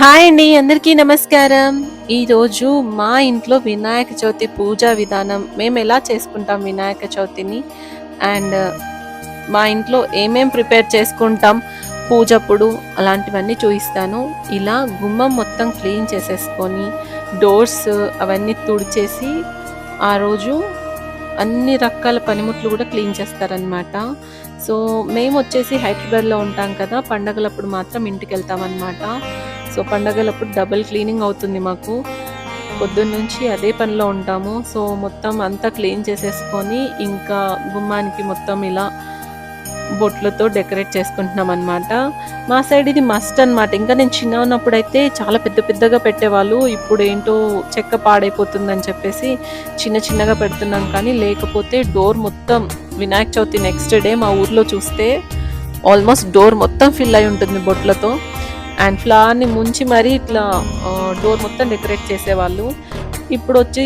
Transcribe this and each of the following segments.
Hi అండి అందరికీ నమస్కారం. ఈరోజు మా ఇంట్లో వినాయక చవితి పూజా విధానం మేము ఎలా చేసుకుంటాం వినాయక చవితిని? అండ్ మా ఇంట్లో ఏమేం ప్రిపేర్ చేసుకుంటాం పూజప్పుడు అలాంటివన్నీ చూపిస్తాను. ఇలా గుమ్మం మొత్తం క్లీన్ చేసేసుకొని డోర్స్ అవన్నీ తుడిచేసి ఆ రోజు అన్ని రకాల పనిముట్లు కూడా క్లీన్ చేస్తారనమాట సో మేము వచ్చేసి హైదరాబాద్లో ఉంటాం కదా పండగలప్పుడు మాత్రం ఇంటికి వెళ్తామన్నమాట. సో పండగలప్పుడు డబుల్ క్లీనింగ్ అవుతుంది మాకు. పొద్దున్న నుంచి అదే పనిలో ఉంటాము. సో మొత్తం అంతా క్లీన్ చేసేసుకొని ఇంకా గుమ్మానికి మొత్తం ఇలా బొట్లతో డెకరేట్ చేసుకుంటున్నాం అనమాట మా సైడ్ ఇది మస్ట్ అన్నమాట. ఇంకా నేను చిన్న ఉన్నప్పుడు అయితే చాలా పెద్ద పెద్దగా పెట్టేవాళ్ళు. ఇప్పుడు ఏంటో చెక్క పాడైపోతుందని చెప్పేసి చిన్న చిన్నగా పెడుతున్నాం కానీ లేకపోతే డోర్ మొత్తం వినాయక చవితి నెక్స్ట్ డే మా ఊర్లో చూస్తే ఆల్మోస్ట్ డోర్ మొత్తం ఫిల్ అయి ఉంటుంది బొట్లతో. అండ్ ఫ్లవర్ని ముంచి మరీ ఇట్లా డోర్ మొత్తం డెకరేట్ చేసేవాళ్ళు. ఇప్పుడు వచ్చి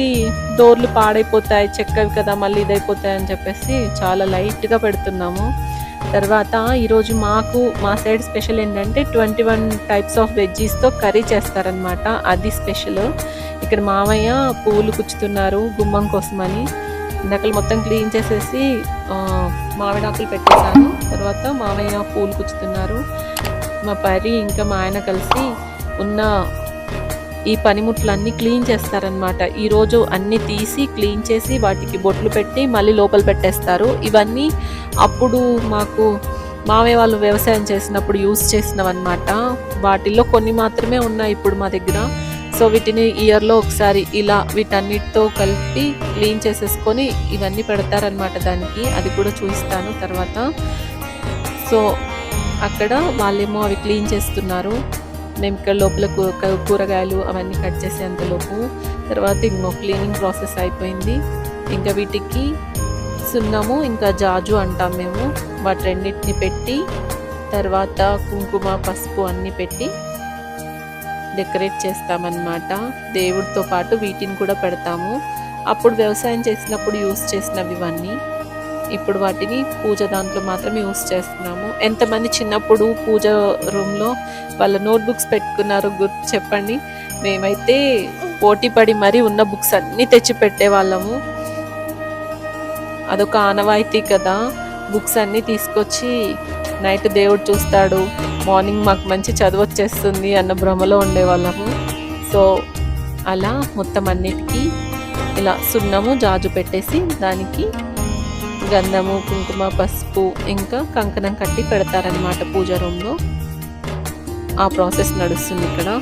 డోర్లు పాడైపోతాయి చెక్కవి కదా మళ్ళీ ఇదైపోతాయి అని చెప్పేసి చాలా లైట్గా పెడుతున్నాము. తర్వాత ఈరోజు మాకు మా సైడ్ స్పెషల్ ఏంటంటే ట్వంటీ వన్ టైప్స్ ఆఫ్ వెజ్జీస్తో కర్రీ చేస్తారనమాట అది స్పెషల్. ఇక్కడ మామయ్య పువ్వులు కుచ్చుతున్నారు గుమ్మం కోసమని. ఇందాకలు మొత్తం క్లీన్ చేసేసి మామిడాకులు పెట్టేశాను తర్వాత మామయ్య పూలు కుచ్చుతున్నారు మా పరి ఇంకా మా ఆయన కలిసి ఉన్న ఈ పనిముట్లన్నీ క్లీన్ చేస్తారనమాట ఈరోజు అన్నీ తీసి క్లీన్ చేసి వాటికి బొట్లు పెట్టి మళ్ళీ లోపల పెట్టేస్తారు. ఇవన్నీ అప్పుడు మాకు మావే వాళ్ళు వ్యవసాయం చేసినప్పుడు యూస్ చేసినవన్నమాట. వాటిల్లో కొన్ని మాత్రమే ఉన్నాయి ఇప్పుడు మా దగ్గర. సో వీటిని ఇయర్లో ఒకసారి ఇలా వీటన్నిటితో కలిపి క్లీన్ చేసేసుకొని ఇవన్నీ పెడతారనమాట దానికి. అది కూడా చూపిస్తాను తర్వాత. సో అక్కడ వాళ్ళేమో అవి క్లీన్ చేస్తున్నారు. మేము ఇక్కడ లోపల కూ- కూరగాయలు అవన్నీ కట్ చేసేంతలోపు తర్వాత ఇంకో క్లీనింగ్ ప్రాసెస్ అయిపోయింది. ఇంకా వీటికి సున్నము ఇంకా జాజు అంటాం మేము. వాటి రెండింటిని పెట్టి తర్వాత కుంకుమ పసుపు అన్నీ పెట్టి డెకరేట్ చేస్తామన్నమాట. దేవుడితో పాటు వీటిని కూడా పెడతాము. అప్పుడు వ్యవసాయం చేసినప్పుడు యూస్ చేసినవి ఇవన్నీ. ఇప్పుడు వాటిని పూజ దాంట్లో మాత్రమే యూస్ చేస్తున్నాము. ఎంతమంది చిన్నప్పుడు పూజ రూమ్లో వాళ్ళ నోట్బుక్స్ పెట్టుకున్నారు గుర్తు చెప్పండి. మేమైతే పోటీ పడి మరీ ఉన్న బుక్స్ అన్నీ తెచ్చి పెట్టేవాళ్ళము అదొక ఆనవాయితీ కదా. బుక్స్ అన్నీ తీసుకొచ్చి నైట్ దేవుడు చూస్తాడు. మార్నింగ్ మాకు మంచి చదువు వచ్చేస్తుంది అన్న భ్రమలో ఉండేవాళ్ళము. సో అలా మొత్తం అన్నిటికీ ఇలా సున్నము జాజు పెట్టేసి దానికి గంధము కుంకుమ పసుపు ఇంకా కంకణం కట్టి పెడతారనమాట పూజ రూమ్లో. ఆ ప్రాసెస్ నడుస్తుంది ఇక్కడ.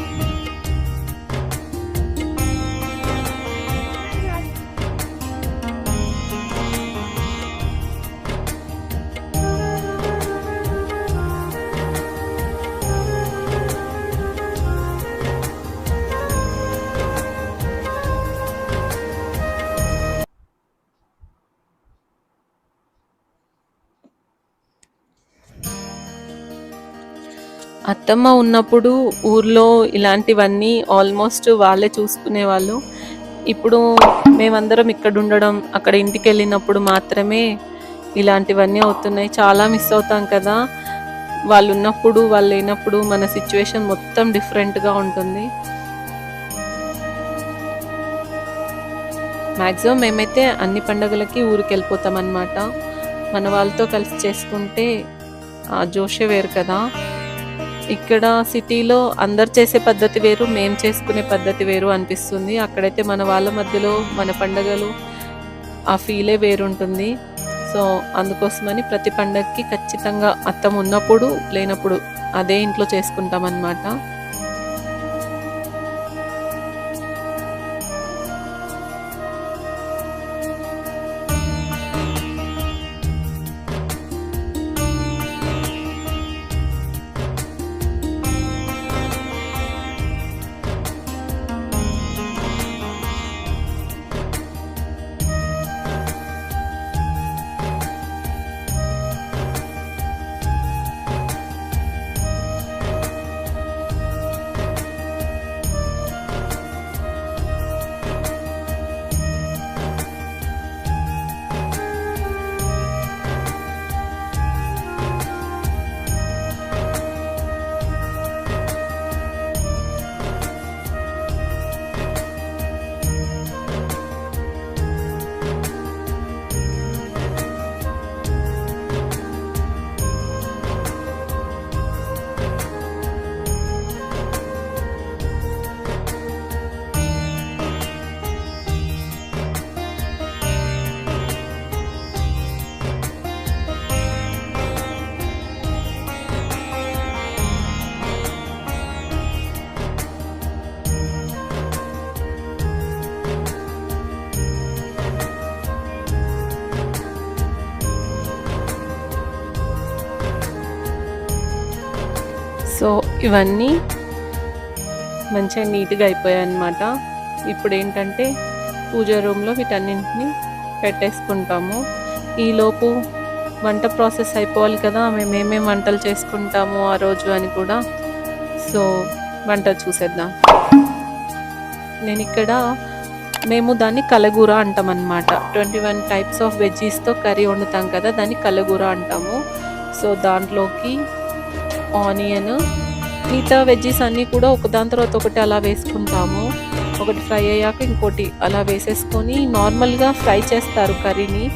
అత్తమ్మ ఉన్నప్పుడు ఊర్లో ఇలాంటివన్నీ ఆల్మోస్ట్ వాళ్ళే చూసుకునేవాళ్ళు. ఇప్పుడు మేమందరం ఇక్కడ ఉండడం అక్కడ ఇంటికి వెళ్ళినప్పుడు మాత్రమే ఇలాంటివన్నీ అవుతున్నాయి. చాలా మిస్ అవుతాం కదా. వాళ్ళు ఉన్నప్పుడు వాళ్ళు లేనప్పుడు మన సిచ్యువేషన్ మొత్తం డిఫరెంట్గా ఉంటుంది. మ్యాక్సిమం మేమైతే అన్ని పండగలకి ఊరికి వెళ్ళిపోతాం అనమాట మన వాళ్ళతో కలిసి చేసుకుంటే ఆ జోషే వేరు కదా. ఇక్కడ సిటీలో అందరు చేసే పద్ధతి వేరు మేము చేసుకునే పద్ధతి వేరు అనిపిస్తుంది. అక్కడైతే మన వాళ్ళ మధ్యలో మన పండగలు ఆ ఫీలే వేరుంటుంది. సో అందుకోసమని ప్రతి పండగకి ఖచ్చితంగా అత్తం ఉన్నప్పుడు లేనప్పుడు అదే ఇంట్లో చేసుకుంటాం ఇవన్నీ మంచిగా నీట్గా అయిపోయాయి అన్నమాట ఇప్పుడు ఏంటంటే పూజ రూమ్లో వీటన్నింటిని పెట్టేసుకుంటాము. ఈలోపు వంట ప్రాసెస్ అయిపోవాలి కదా మేము ఏమేమి వంటలు చేసుకుంటాము ఆ రోజు అని కూడా. సో వంట చూసేద్దాం. నేను ఇక్కడ మేము దాన్ని కలగూర అంటాం అనమాట ట్వంటీ వన్ టైప్స్ ఆఫ్ వెజ్జీస్తో కర్రీ వండుతాం కదా దాన్ని కలగూర అంటాము. సో దాంట్లోకి ఆనియన్ మిగతా వెజ్జీస్ అన్నీ కూడా ఒకదాని తర్వాత ఒకటి అలా వేసుకుంటాము. ఒకటి ఫ్రై అయ్యాక ఇంకోటి అలా వేసేసుకొని నార్మల్గా ఫ్రై చేస్తారు కర్రీని.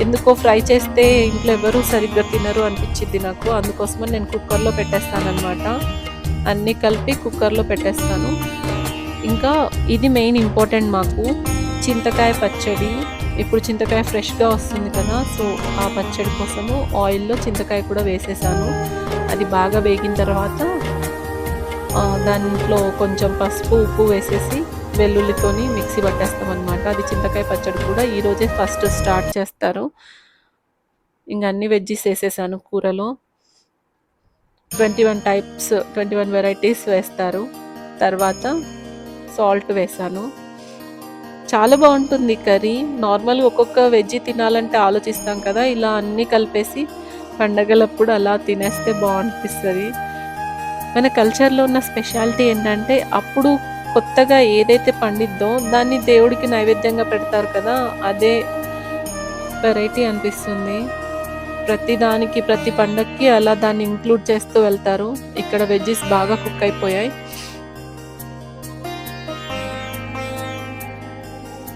ఎందుకో ఫ్రై చేస్తే ఇంట్లో ఎవరు సరిగ్గా తినరు అనిపించింది నాకు. అందుకోసమని నేను కుక్కర్లో పెట్టేస్తాను అన్నీ కలిపి కుక్కర్లో పెట్టేస్తాను. ఇంకా ఇది మెయిన్ ఇంపార్టెంట్ మాకు. చింతకాయ పచ్చడి. ఇప్పుడు చింతకాయ ఫ్రెష్గా వస్తుంది కదా సో ఆ పచ్చడి కోసము ఆయిల్లో చింతకాయ కూడా వేసేసాను. అది బాగా వేగిన తర్వాత దాంట్లో కొంచెం పసుపు ఉప్పు వేసేసి వెల్లుల్లితోని మిక్సీ పట్టేస్తాం అనమాట అది చింతకాయ పచ్చడి కూడా ఈరోజే ఫస్ట్ స్టార్ట్ చేస్తారు. ఇంక అన్ని వెజ్జీస్ వేసేసాను కూరలో. Twenty one types twenty one varieties వేస్తారు. తర్వాత సాల్ట్ వేసాను. చాలా బాగుంటుంది కర్రీ. నార్మల్గా ఒక్కొక్క వెజ్ తినాలంటే ఆలోచిస్తాం కదా ఇలా అన్నీ కలిపేసి పండగలప్పుడు అలా తినేస్తే బాగనిపిస్తుంది మన కల్చర్లో ఉన్న స్పెషాలిటీ ఏంటంటే అప్పుడు కొత్తగా ఏదైతే పండిద్దో దాన్ని దేవుడికి నైవేద్యంగా పెడతారు కదా అదే వెరైటీ అనిపిస్తుంది. ప్రతి దానికి ప్రతి పండక్కి అలా దాన్ని ఇంక్లూడ్ చేస్తూ వెళ్తారు. ఇక్కడ వెజ్జెస్ బాగా కుక్ అయిపోయాయి.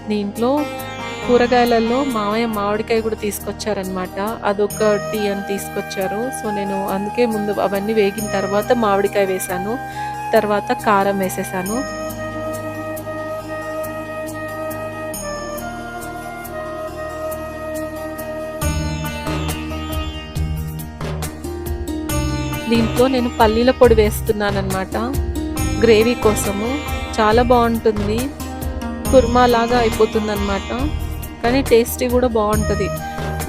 దీంట్లో కూరగాయలలో మామయ్య మామిడికాయ కూడా తీసుకొచ్చారనమాట అదొకటి అని తీసుకొచ్చారు. సో నేను అందుకే ముందు అవన్నీ వేగిన తర్వాత మామిడికాయ వేసాను తర్వాత కారం వేసేసాను. దీంట్లో నేను పల్లీల పొడి వేస్తున్నాను గ్రేవీ కోసము. చాలా బాగుంటుంది. కుర్మా లాగా అయిపోతుందన్నమాట. కానీ టేస్టీ కూడా బాగుంటుంది.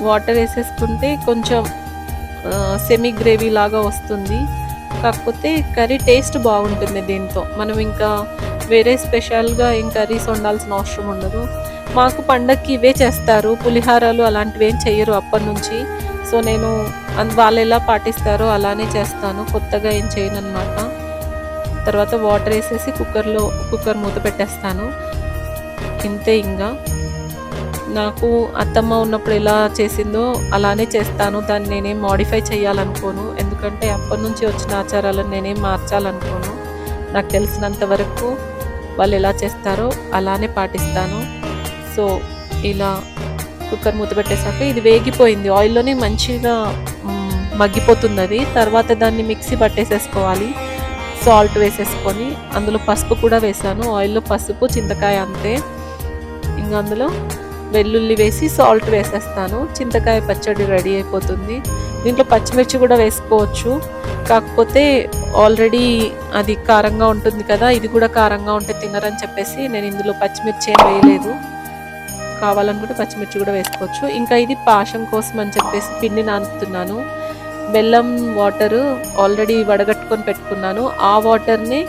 వాటర్ వేసేసుకుంటే కొంచెం సెమీ గ్రేవీ లాగా వస్తుంది. కాకపోతే కర్రీ టేస్ట్ బాగుంటుంది దీంతో. మనం ఇంకా వేరే స్పెషల్గా ఏం కర్రీస్ వండాల్సిన అవసరం ఉండదు. మాకు పండక్కి ఇవే చేస్తారు. పులిహారాలు అలాంటివి ఏం చెయ్యరు అప్పటి నుంచి సో నేను వాళ్ళు ఎలా పాటిస్తారో అలానే చేస్తాను. కొత్తగా ఏం చేయను అనమాట తర్వాత వాటర్ వేసేసి కుక్కర్లో కుక్కర్ మూత పెట్టేస్తాను. ఇంతే ఇంకా. నాకు అత్తమ్మ ఉన్నప్పుడు ఎలా చేసిందో అలానే చేస్తాను. దాన్ని నేనేం మాడిఫై చేయాలనుకోను. ఎందుకంటే అప్పటి నుంచి వచ్చిన ఆచారాలను నేనేం మార్చాలనుకోను. నాకు తెలిసినంత వరకు వాళ్ళు ఎలా చేస్తారో అలానే పాటిస్తాను. సో ఇలా కుక్కర్ మూత పెట్టేశాక ఇది వేగిపోయింది. ఆయిల్లోనే మంచిగా మగ్గిపోతుంది అది తర్వాత దాన్ని మిక్సీ పట్టేసేసుకోవాలి. సాల్ట్ వేసేసుకొని అందులో పసుపు కూడా వేసాను ఆయిల్లో పసుపు చింతకాయ అంతే. ఇంకా అందులో వెల్లుల్లి వేసి సాల్ట్ వేసేస్తాను. చింతకాయ పచ్చడి రెడీ అయిపోతుంది. దీంట్లో పచ్చిమిర్చి కూడా వేసుకోవచ్చు. కాకపోతే ఆల్రెడీ అది కారంగా ఉంటుంది కదా ఇది కూడా కారంగా ఉంటే తినరని చెప్పేసి నేను ఇందులో పచ్చిమిర్చి ఏం వేయలేదు. కావాలనుకుంటే పచ్చిమిర్చి కూడా వేసుకోవచ్చు. ఇంకా ఇది పాషం కోసం అని చెప్పేసి పిండి నానుతున్నాను. బెల్లం వాటర్ ఆల్రెడీ వడగట్టుకొని పెట్టుకున్నాను. ఆ వాటర్ని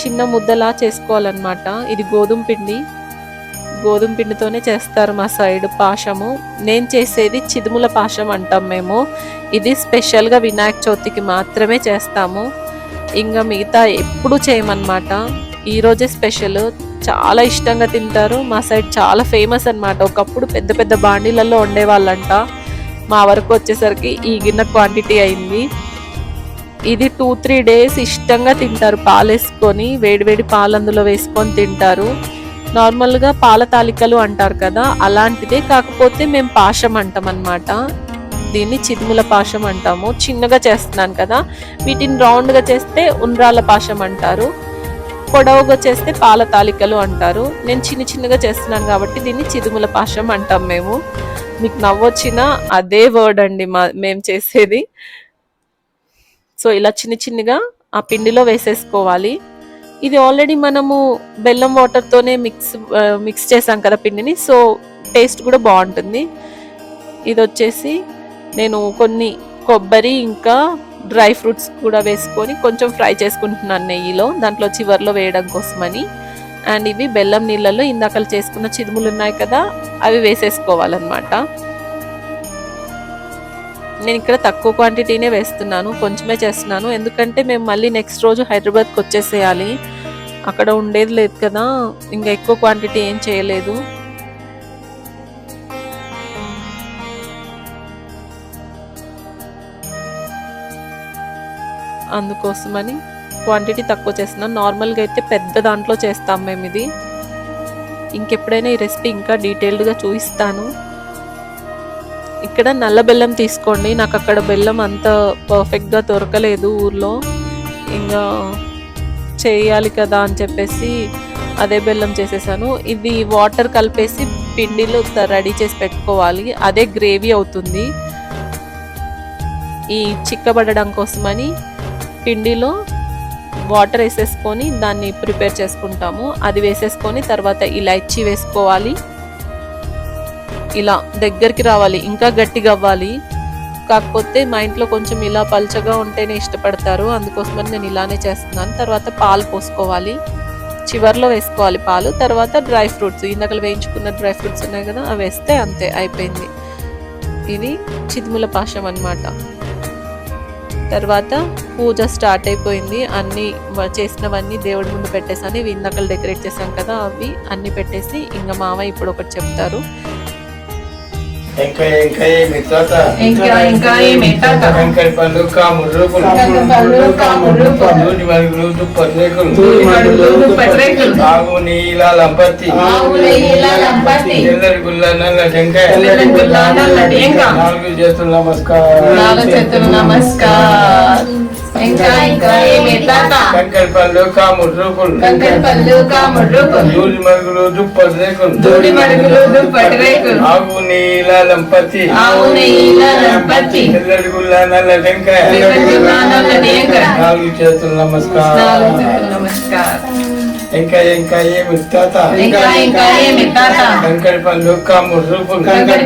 చిన్న ముద్దలా చేసుకోవాలన్నమాట. ఇది గోధుమ పిండి. గోధుమ పిండితోనే చేస్తారు మా సైడ్ పాషము నేను చేసేది చిదుముల పాషం అంటాం మేము. ఇది స్పెషల్గా వినాయక చవితికి మాత్రమే చేస్తాము. ఇంకా మిగతా ఎప్పుడు చేయమన్నమాట. ఈరోజే స్పెషల్. చాలా ఇష్టంగా తింటారు. మా సైడ్ చాలా ఫేమస్ అనమాట ఒకప్పుడు పెద్ద పెద్ద బాండీలలో ఉండేవాళ్ళంట మా వరకు వచ్చేసరికి ఈ గిన్నె క్వాంటిటీ అయింది. ఇది టూ త్రీ డేస్ ఇష్టంగా తింటారు. పాలు వేసుకొని వేడివేడి పాలు అందులో వేసుకొని తింటారు. నార్మల్గా పాల తాలికలు అంటారు కదా అలాంటిదే కాకపోతే మేము పాశం అంటాం అనమాట దీన్ని చిదుముల పాశం అంటాము. చిన్నగా చేస్తున్నాను కదా వీటిని రౌండ్గా చేస్తే ఉండ్రాల పాశం అంటారు. పొడవుగా చేస్తే పాల తాలికలు అంటారు. నేను చిన్న చిన్నగా చేస్తున్నాను కాబట్టి దీన్ని చిదుముల పాశం అంటాం మేము. మీకు నవ్వొచ్చినా అదే వర్డ్ అండి మా మేము చేసేది. సో ఇలా చిన్న చిన్నగా ఆ పిండిలో వేసేసుకోవాలి. ఇది ఆల్రెడీ మనము బెల్లం వాటర్తోనే మిక్స్ మిక్స్ చేసాం కదా పిండిని సో టేస్ట్ కూడా బాగుంటుంది. ఇది వచ్చేసి నేను కొన్ని కొబ్బరి ఇంకా డ్రై ఫ్రూట్స్ కూడా వేసుకొని కొంచెం ఫ్రై చేసుకుంటున్నాను నెయ్యిలో. దాంట్లో చివర్లో వేయడం కోసమని. అండ్ ఇవి బెల్లం నీళ్ళలో ఇందాకలు చేసుకున్న చిరుములు ఉన్నాయి కదా అవి వేసేసుకోవాలన్నమాట. నేను ఇక్కడ తక్కువ క్వాంటిటీనే వేస్తున్నాను కొంచెమే చేస్తున్నాను. ఎందుకంటే మేము మళ్ళీ నెక్స్ట్ రోజు హైదరాబాద్కి వచ్చేసేయాలి. అక్కడ ఉండేది లేదు కదా ఇంకా ఎక్కువ క్వాంటిటీ ఏం చేయలేదు. అందుకోసమని క్వాంటిటీ తక్కువ చేస్తున్నాను. నార్మల్గా అయితే పెద్ద దాంట్లో చేస్తాం మేము ఇది. ఇంకెప్పుడైనా ఈ రెసిపీ ఇంకా డీటెయిల్డ్గా చూపిస్తాను. ఇక్కడ నల్ల బెల్లం తీసుకోండి. నాకు అక్కడ బెల్లం అంత పర్ఫెక్ట్గా దొరకలేదు ఊర్లో. ఇంకా చేయాలి కదా అని చెప్పేసి అదే బెల్లం చేసేసాను. ఇది వాటర్ కలిపేసి పిండిలో రెడీ చేసి పెట్టుకోవాలి. అదే గ్రేవీ అవుతుంది. ఈ చిక్కబడడం కోసమని పిండిలో వాటర్ వేసేసుకొని దాన్ని ప్రిపేర్ చేసుకుంటాము. అది వేసేసుకొని తర్వాత ఇలాచి వేసుకోవాలి. ఇలా దగ్గరికి రావాలి ఇంకా గట్టిగా అవ్వాలి. కాకపోతే మా ఇంట్లో కొంచెం ఇలా పల్చగా ఉంటేనే ఇష్టపడతారు. అందుకోసమని నేను ఇలానే చేస్తున్నాను. తర్వాత పాలు పోసుకోవాలి. చివర్లో వేసుకోవాలి పాలు. తర్వాత డ్రై ఫ్రూట్స్ ఇందాకలు వేయించుకున్న డ్రై ఫ్రూట్స్ ఉన్నాయి కదా అవి వేస్తే అంతే అయిపోయింది. ఇది చిదుముల పాశం అనమాట తర్వాత పూజ స్టార్ట్ అయిపోయింది. అన్నీ చేసినవన్నీ దేవుడి ముందు పెట్టేసాను ఇవి ఇందాకలు డెకరేట్ చేశాం కదా అవి అన్నీ పెట్టేసి ఇంకా మామ ఇప్పుడు ఒకటి చెప్తారు. పళ్ళు పళ్ళు, మడుగులు. ఆగు నీల లంపతి. లంపతి. గుల్ల నల్ల టెంకాయ. తెల్లరి గుల్ల నల్ల టెంకాయ. నాలుగు చేతులు నమస్కారం. నాలుగు చేతులు నమస్కార్. ఇంకా ఇంకా ఏమి తాత కంకర పళ్ళు కాము రూపులు కంకర పళ్ళు కాముడు రూపులు దూది మరుగులు దుప్పటి రేకులు. దూడి మడుగులు దుప్పటి రేకులు. ఆగు నీల లంపతి ఆవు నెయ్యిల లంపతి తెల్లరి గుల్ల నల్ల టెంకాయ. తెల్లరి గుల్ల నల్ల టెంకాయ. నాలుగు చేతులు నాలుగు నమస్కారం చేతులు నమస్కార్. ఇంకా ఇంకా ఏమి తాత ఇంకా ఇంకా ఏమి తాత కంకర పళ్ళు కాముడు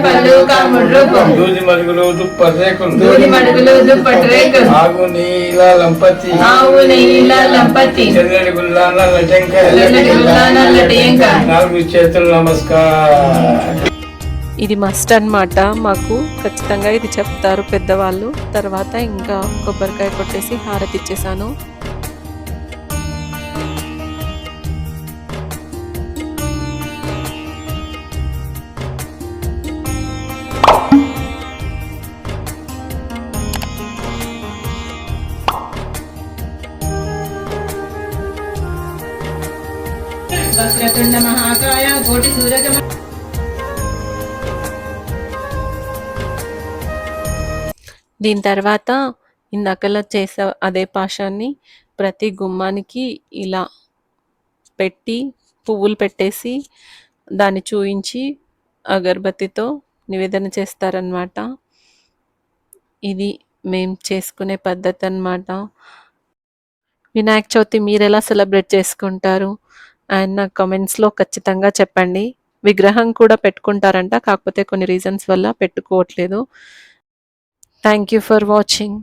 పళ్ళు దూది దుప్పటి రేకులు దూడి మడుగులు దుప్పటి రేకులు ఆగు నీల లంపతి. ఆవు నెయ్యిల లంపతి. గుల్ల నల్ల టెంకాయ. తెల్లటి గుల్ల నల్ల టెంకాయ. నాలుగు చేతులు నమస్కారం. ఇది మస్ట్ అన్నమాట. మాకు ఖచ్చితంగా ఇది చెప్తారు పెద్దవాళ్ళు. తర్వాత ఇంకా కొబ్బరికాయ కొట్టేసి హారతి ఇచ్చేసాను. సూర్యకాయ గోటి సూర్యకాయ దీని తర్వాత ఇందాకలా చేసే అదే పాషాన్ని ప్రతి గుమ్మానికి ఇలా పెట్టి పువ్వులు పెట్టేసి దాన్ని చూయించి అగరబత్తితో నివేదన చేస్తారనమాట ఇది మేము చేసుకునే పద్ధతి అన్నమాట వినాయక చవితి మీరు ఎలా సెలబ్రేట్ చేసుకుంటారు? అండ్ నా కమెంట్స్లో ఖచ్చితంగా చెప్పండి. విగ్రహం కూడా పెట్టుకుంటారంట. కాకపోతే కొన్ని రీజన్స్ వల్ల పెట్టుకోవట్లేదు. Thank you for watching